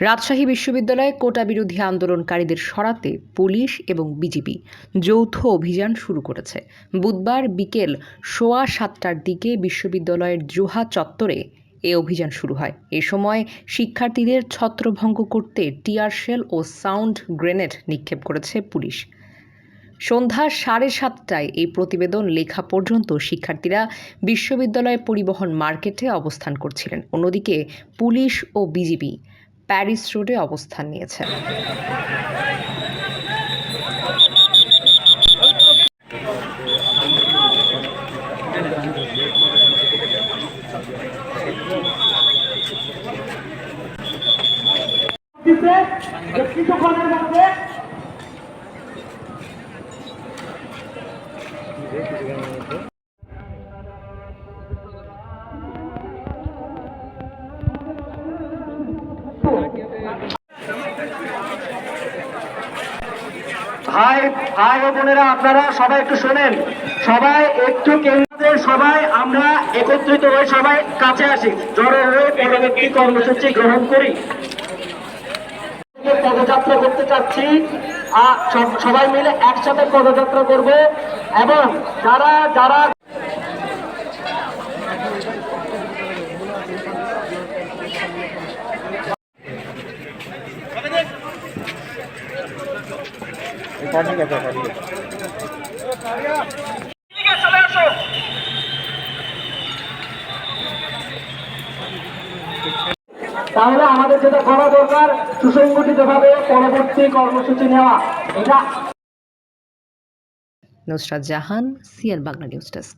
রাজশাহী বিশ্ববিদ্যালয়ে কোটা বিরোধী আন্দোলনকারীদের সরাতে পুলিশ এবং বিজিবি যৌথ অভিযান শুরু করেছে। বুধবার বিকেল সোয়া সাতটার দিকে বিশ্ববিদ্যালয়ের জোহা চত্বরে এ অভিযান শুরু হয়। এ সময় শিক্ষার্থীদের ছত্রভঙ্গ করতে টিয়ার শেল ও সাউন্ড গ্রেনেড নিক্ষেপ করেছে পুলিশ। সন্ধ্যা সাড়ে সাতটায় এই প্রতিবেদন লেখা পর্যন্ত শিক্ষার্থীরা বিশ্ববিদ্যালয় পরিবহন মার্কেটে অবস্থান করছিলেন। অন্যদিকে পুলিশ ও বিজিবি প্যারিস রোডে অবস্থান নিয়েছে। ভাই ভাই ও বোনেরা, আপনারা সবাই একটু শোনেন। সবাই একটু কেন্দ্রের সবাই আমরা একত্রিত হয়ে সবাই কাছে আসি। জড়ো হয়ে পরবর্তী কর্মসূচি গ্রহণ করি। পদযাত্রা করতে চাচ্ছি। সবাই মিলে একসাথে পদযাত্রা করব এবং যারা যারা তাহলে আমাদের যেটা করা দরকার, সুসংগঠিতভাবে পরবর্তী কর্মসূচি নেওয়া। এটা Nusrat Jahan, CN Bangla news desk.